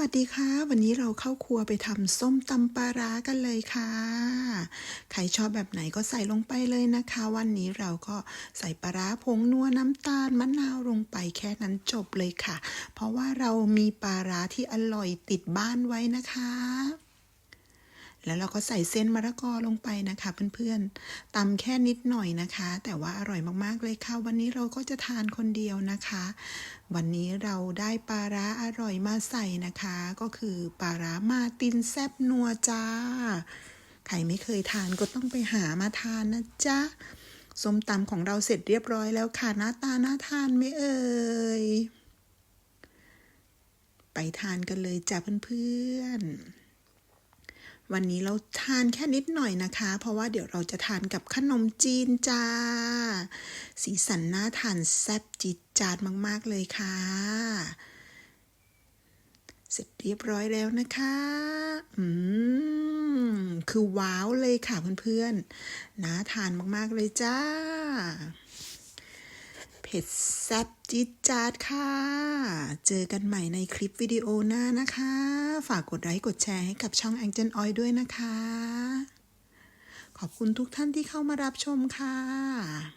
วัสดีค่ะ วันนี้เราเข้าครัวไปทำส้มตำปลาร้ากันเลยค่ะใครชอบแบบไหนก็ใส่ลงไปเลยนะคะ วันนี้เราก็ใส่ปลาร้าผงนัวน้ำตาลมะนาวลงไปแค่นั้นจบเลยค่ะ เพราะว่าเรามีปลาร้าที่อร่อยติดบ้านไว้นะคะ แล้วเราก็ใส่เส้นมะละกอลงไปนะคะเพื่อนๆตำแค่นิดหน่อยนะคะ แต่ว่าอร่อยมากๆเลยค่ะ วันนี้เราก็จะทานคนเดียวนะคะ วันนี้เราได้ปลาร้าอร่อยมาใส่นะคะ ก็คือปลาร้ามาตินแซบนัวจ้า ใครไม่เคยทานก็ต้องไปหามาทานนะจ๊ะส้มตำของเราเสร็จเรียบร้อยแล้วค่ะหน้าตาน่าทานไหมเอ่ยไปทานกันเลยจ้ะเพื่อนๆ วันนี้เราทานแค่นิดหน่อยนะคะ เพราะว่าเดี๋ยวเราจะทานกับขนมจีนจ้า สีสันน่าทานแซ่บจิตจาดมาก ๆ เลยค่ะ เสร็จเรียบร้อยแล้วนะคะ อืม คือว้าวเลยค่ะเพื่อนๆ น่าทานมาก ๆ เลยจ้า เผ็ดแซ่บจิ๊ดจาดค่ะ เจอกันใหม่ในคลิปวิดีโอหน้านะคะ ฝากกดไลค์กดแชร์ให้กับช่อง Angel Oil ด้วยนะคะ ขอบคุณทุกท่านที่เข้ามารับชมค่ะ